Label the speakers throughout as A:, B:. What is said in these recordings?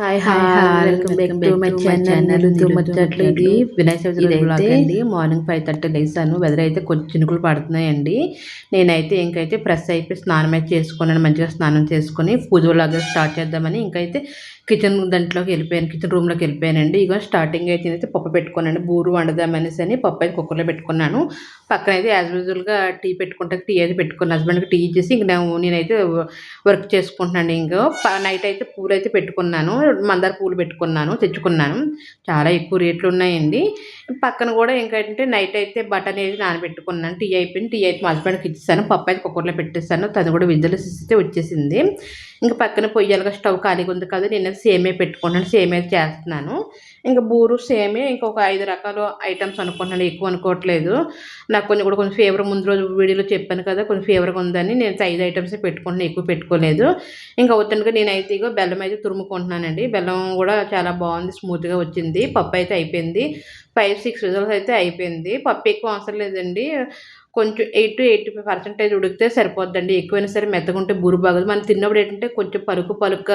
A: Hi hi welcome back to my channel ఇది వినాయక చవితి అండి morning five thirty లేసాను weather అయితే కొంచెం చినుకులు పడుతున్నాయండి. నేనైతే ఇంకైతే ఫ్రెష్ అయిపోయి స్నానం అయితే చేసుకున్నాను మంచిగా స్నానం చేసుకొని పూజలాగా స్టార్ట్ చేద్దామని ఇంకైతే కిచెన్ దాంట్లోకి వెళ్ళిపోయాను కిచెన్ రూమ్లోకి వెళ్ళిపోయానండి. ఇక స్టార్టింగ్ అయితే అయితే పప్పు పెట్టుకున్నాను బూరు వండదామనేసి అని పప్పు అయితే కుక్కర్లో పెట్టుకున్నాను. పక్కన అయితే యాజ్ యూజువల్గా టీ పెట్టుకుంటే టీ అయితే పెట్టుకున్నాను. హస్బెండ్కి టీ ఇచ్చేసి ఇంక నేను నేనైతే వర్క్ చేసుకుంటున్నాను ఇంకా. నైట్ అయితే పూలు అయితే పెట్టుకున్నాను మందార పూలు పెట్టుకున్నాను తెచ్చుకున్నాను. చాలా ఎక్కువ రేట్లు ఉన్నాయండి. పక్కన కూడా ఏంటంటే నైట్ అయితే బటన్ అయితే నానబెట్టుకున్నాను. టీ అయిపోయింది టీ అయితే మా హస్బెండ్కి ఇచ్చేసాను పప్పు అయితే కుక్కర్లో పెట్టేస్తాను తను కూడా విజులు ఇస్తే వచ్చేసింది. ఇంకా పక్కన పొయ్యాలిగా స్టవ్ ఖాళీగా ఉంది కదా నేను సేమే పెట్టుకున్నాను సేమే చేస్తున్నాను. ఇంకా బూరు సేమే ఇంకొక ఐదు రకాల ఐటమ్స్ అనుకుంటున్నాను ఎక్కువ అనుకోవట్లేదు. నాకు కొంచెం కూడా కొంచెం ఫేవర్ ముందు రోజు వీడియోలో చెప్పాను కదా కొంచెం ఫేవర్గా ఉందని నేను ఐదు ఐటమ్స్ పెట్టుకుంటున్నాను ఎక్కువ పెట్టుకోలేదు. ఇంకా అవుతుండగా నేనైతే ఇగో బెల్లం అయితే తురుముకుంటున్నానండి. బెల్లం కూడా చాలా బాగుంది స్మూత్గా వచ్చింది. పప్పు అయితే అయిపోయింది. ఫైవ్ సిక్స్ రిజల్ట్స్ అయితే అయిపోయింది. పప్పు ఎక్కువ అవసరం లేదండి. కొంచెం eight to eighty five percentage ఉడికితే సరిపోద్దండి. ఎక్కువైనా సరే మెత్తగుంటే బురు బాగదు. మనం తిన్నప్పుడు ఏంటంటే కొంచెం పలుకు పలుక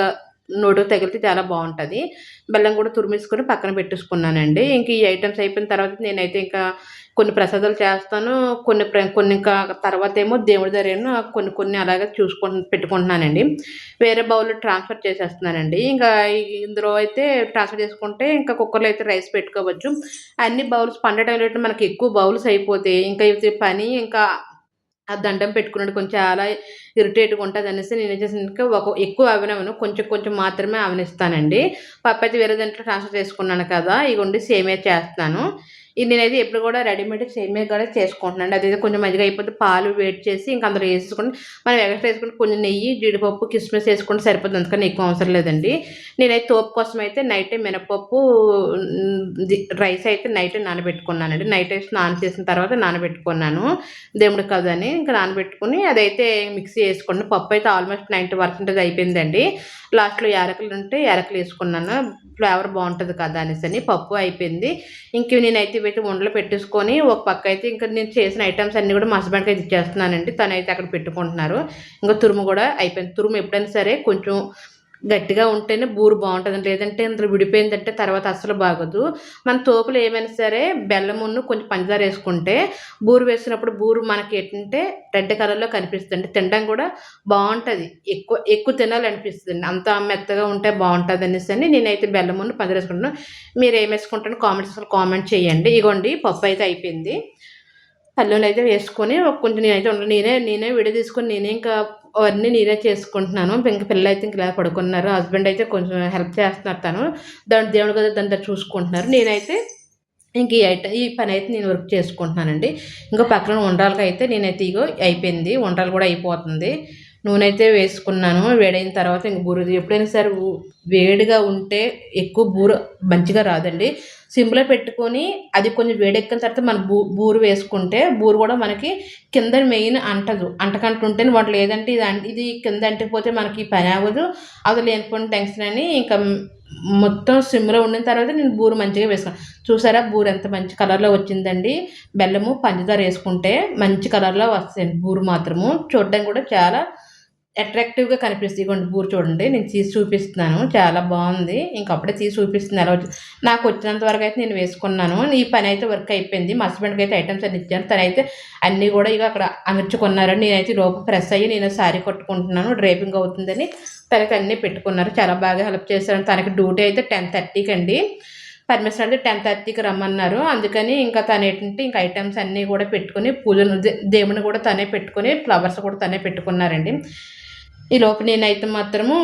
A: నోటు తగిలితే చాలా బాగుంటుంది. బెల్లం కూడా తురిమేసుకొని పక్కన పెట్టేసుకున్నానండి. ఇంక ఈ ఐటమ్స్ అయిపోయిన తర్వాత నేనైతే ఇంకా కొన్ని ప్రసాదాలు చేస్తాను. కొన్ని ప్ర- కొన్ని ఇంకా తర్వాత ఏమో దేవుడి దగ్గరేమో కొన్ని కొన్ని అలాగే చూసుకుంటు పెట్టుకుంటున్నానండి. వేరే బౌల్ ట్రాన్స్ఫర్ చేసేస్తున్నానండి. ఇంకా ఇందులో అయితే ట్రాన్స్ఫర్ చేసుకుంటే ఇంకా కుక్కర్లో అయితే రైస్ పెట్టుకోవచ్చు. అన్ని బౌల్స్ పండటం మనకి ఎక్కువ బౌల్స్ అయిపోతే ఇంకా ఇది పని ఇంకా ఆ దండం పెట్టుకున్నాడు. కొంచెం చాలా ఇరిటేట్గా ఉంటుంది అనేసి నేను ఏం ఒక ఎక్కువ అవినవను కొంచెం కొంచెం మాత్రమే అవినిస్తానండి. పప్పు అయితే వేరే దాంట్లో ట్రాన్స్ఫర్ చేసుకున్నాను కదా ఇగోండి సేమే చేస్తాను ఇది నేనైతే ఎప్పుడు కూడా రెడీమేడ్ సేమే కూడా చేసుకుంటున్నాను. అదైతే కొంచెం మంచిగా అయిపోతే పాలు వేడి చేసి ఇంకా అందులో వేసుకుని మనం ఎక్స్ట్రా వేసుకుంటే కొంచెం నెయ్యి జీడిపప్పు కిస్మిస్ వేసుకుంటే సరిపోతుంది. అందుకని ఎక్కువ అవసరం లేదండి. నేనైతే తోపు కోసం అయితే నైట్ మినపప్పు రైస్ అయితే నైట్ నానబెట్టుకున్నానండి. నైట్ అయితే స్నానం చేసిన తర్వాత నానబెట్టుకున్నాను. దేవుడు కదని ఇంకా నానబెట్టుకుని అదైతే మిక్సీ వేసుకున్నాను పప్పు అయితే ఆల్మోస్ట్ నైంటీ పర్సెంటేజ్ అయిపోయిందండి. లాస్ట్లో యాలకులు ఉంటే యాలకులు వేసుకున్నాను. ఫ్లేవర్ బాగుంటుంది కదా అనేసి అని పప్పు అయిపోయింది. ఇంక నేనైతే ఇవైతే ఉండలు పెట్టేసుకొని ఒక పక్క అయితే ఇంకా నేను చేసిన ఐటమ్స్ అన్నీ కూడా మా హస్బెండ్కి అయితే ఇచ్చేస్తున్నానండి. తనైతే అక్కడ పెట్టుకుంటున్నారు. ఇంకా తురుము కూడా అయిపోయింది. తురుము ఎప్పుడైనా సరే కొంచెం గట్టిగా ఉంటేనే బూరు బాగుంటుంది. లేదంటే ఇందులో విడిపోయిందంటే తర్వాత అస్సలు బాగోదు. మన తోపులు ఏమైనా సరే బెల్లమును కొంచెం పంచదార వేసుకుంటే బూరు వేసినప్పుడు బూరు మనకి ఏంటంటే రెడ్ కలర్లో కనిపిస్తుంది తినడం కూడా బాగుంటుంది. ఎక్కువ ఎక్కువ తినాలనిపిస్తుంది అంత మెత్తగా ఉంటే బాగుంటుంది అనేసి అని నేనైతే బెల్లమును పంచదార వేసుకుంటాను మీరు ఏం వేసుకుంటాను కామెంట్స్ కామెంట్ చేయండి. ఇగోండి పప్పు అయితే అయిపోయింది. పల్లెలు అయితే వేసుకొని కొంచెం నేనైతే ఉండ- నేనే నేనే విడి తీసుకొని నేనే ఇంకా అవన్నీ నేనే చేసుకుంటున్నాను. ఇంకా పిల్లలు అయితే ఇంకా ఇలా పడుకున్నారు. హస్బెండ్ అయితే కొంచెం హెల్ప్ చేస్తున్నారు తను. దాని దేవుడి కదా దాని చూసుకుంటున్నారు. నేనైతే ఇంక ఈ ఐట ఈ పని అయితే నేను వర్క్ చేసుకుంటున్నానండి. ఇంకా పక్కన వంటలకు అయితే నేనైతే ఇగో అయిపోయింది. వంటలు కూడా అయిపోతుంది. నూనె అయితే వేసుకున్నాను. వేడైన తర్వాత ఇంక బురుది ఎప్పుడైనా సరే వేడిగా ఉంటే ఎక్కువ బూర మంచిగా రాదండి. సిమ్లో పెట్టుకొని అది కొంచెం వేడెక్కిన తర్వాత మనం బూ బూరు వేసుకుంటే బూరు కూడా మనకి కింద మెయిన్ అంటదు. అంటకంటుంటే వాటి లేదంటే ఇది ఇది కింద అంటిపోతే మనకి పని అవ్వదు. అది లేనిపోయిన టెన్షన్ అని ఇంకా మొత్తం సిమ్లో ఉండిన తర్వాత నేను బూరు మంచిగా వేసుకున్నాను చూసారా బూరు ఎంత మంచి కలర్లో వచ్చిందండి. బెల్లము పంచదార వేసుకుంటే మంచి కలర్లో వస్తుంది బూరు మాత్రము. చూడడానికి కూడా చాలా అట్రాక్టివ్గా కనిపిస్తుంది. ఇదిగోండి బూరు చూడండి. నేను తీసి చూపిస్తున్నాను. చాలా బాగుంది. ఇంక అప్పుడే తీసి చూపిస్తుంది. ఎలా వచ్చి నాకు వచ్చినంత వరకు అయితే నేను వేసుకున్నాను. ఈ పని అయితే వర్క్ అయిపోయింది. మా హస్బెండ్కి అయితే ఐటమ్స్ అన్ని ఇచ్చాను. తనైతే అన్నీ కూడా ఇక అక్కడ అమర్చుకున్నారని నేనైతే లోపు ప్రెస్ అయ్యి నేను శారీ కట్టుకుంటున్నాను. డ్రైపింగ్ అవుతుందని తనకి అన్నీ పెట్టుకున్నారు. చాలా బాగా హెల్ప్ చేశారు. తనకి డ్యూటీ అయితే టెన్ థర్టీకి అండి. పర్మిషన్ అంటే టెన్ థర్టీకి రమ్మన్నారు. అందుకని ఇంకా తను ఏంటంటే ఇంకా ఐటమ్స్ అన్నీ కూడా పెట్టుకుని పూజలు దే- దేవుని కూడా తనే పెట్టుకుని ఫ్లవర్స్ కూడా తనే పెట్టుకున్నారండి. ఈ లోపు నేనైతే మాత్రము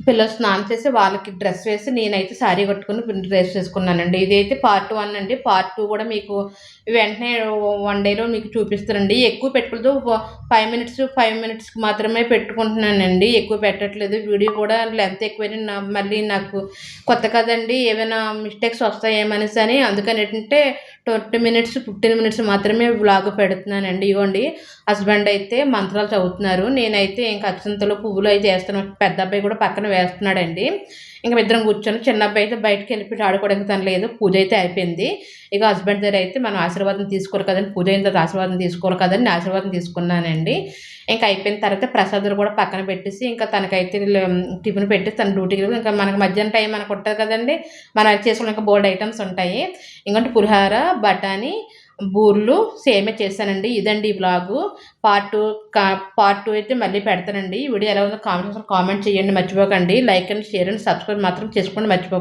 A: పిల్లలు స్నానం చేసి వాళ్ళకి డ్రెస్ వేసి నేనైతే శారీ కట్టుకుని డ్రెస్ వేసుకున్నానండి. ఇదైతే పార్ట్ వన్ అండి. పార్ట్ టూ కూడా మీకు వెంటనే వన్ డేలో మీకు చూపిస్తానండి. ఎక్కువ పెట్టుకోలేదు ఫైవ్ మినిట్స్ ఫైవ్ మినిట్స్కి మాత్రమే పెట్టుకుంటున్నానండి. ఎక్కువ పెట్టట్లేదు. వీడియో కూడా లెంత్ ఎక్కువైనా మళ్ళీ నాకు కొత్త కదండి. ఏమైనా మిస్టేక్స్ వస్తాయేమనేసి అని అందుకని ఏంటంటే ట్వంటీ మినిట్స్ ఫిఫ్టీన్ మినిట్స్ మాత్రమే వ్లాగ్ పెడుతున్నానండి. ఇవ్వండి హస్బెండ్ అయితే మంత్రాలు చదువుతున్నారు. నేనైతే ఇంకా అక్షంతలు పువ్వులు అయితే వేస్తున్నాను పెద్ద అబ్బాయి కూడా పక్కన వేస్తున్నాడండి. ఇంకా ఇద్దరం కూర్చొని చిన్న అబ్బాయి అయితే బయటకు వెళ్ళిపోయి ఆడుకోవడానికి తను లేదు. పూజ అయితే అయిపోయింది. ఇక హస్బెండ్ దగ్గర అయితే మనం ఆశీర్వాదం తీసుకోరు కదండి. పూజ అయిన తర్వాత ఆశీర్వాదం తీసుకోరు కదండి. నేను ఆశీర్వాదం తీసుకున్నానండి. ఇంకా అయిపోయిన తర్వాత ప్రసాదాలు కూడా పక్కన పెట్టేసి ఇంకా తనకైతే టిఫిన్ పెట్టి తన డ్యూటీకి ఇంకా మనకి మధ్యాహ్నం టైం మనకు ఉంటుంది కదండి. మనం చేసుకున్న ఇంకా బోల్డ్ ఐటమ్స్ ఉంటాయి. ఇంకంటే పులిహార బఠానీ బూర్లు సేమే చేశానండి. ఇదండి ఈ blog part two part two అయితే మళ్ళీ పెడతానండి. ఈ వీడియో ఎలా ఉందో కామెంట్ కామెంట్ చేయండి మర్చిపోకండి. Like and share and subscribe మాత్రం చేసుకోండి మర్చిపోకండి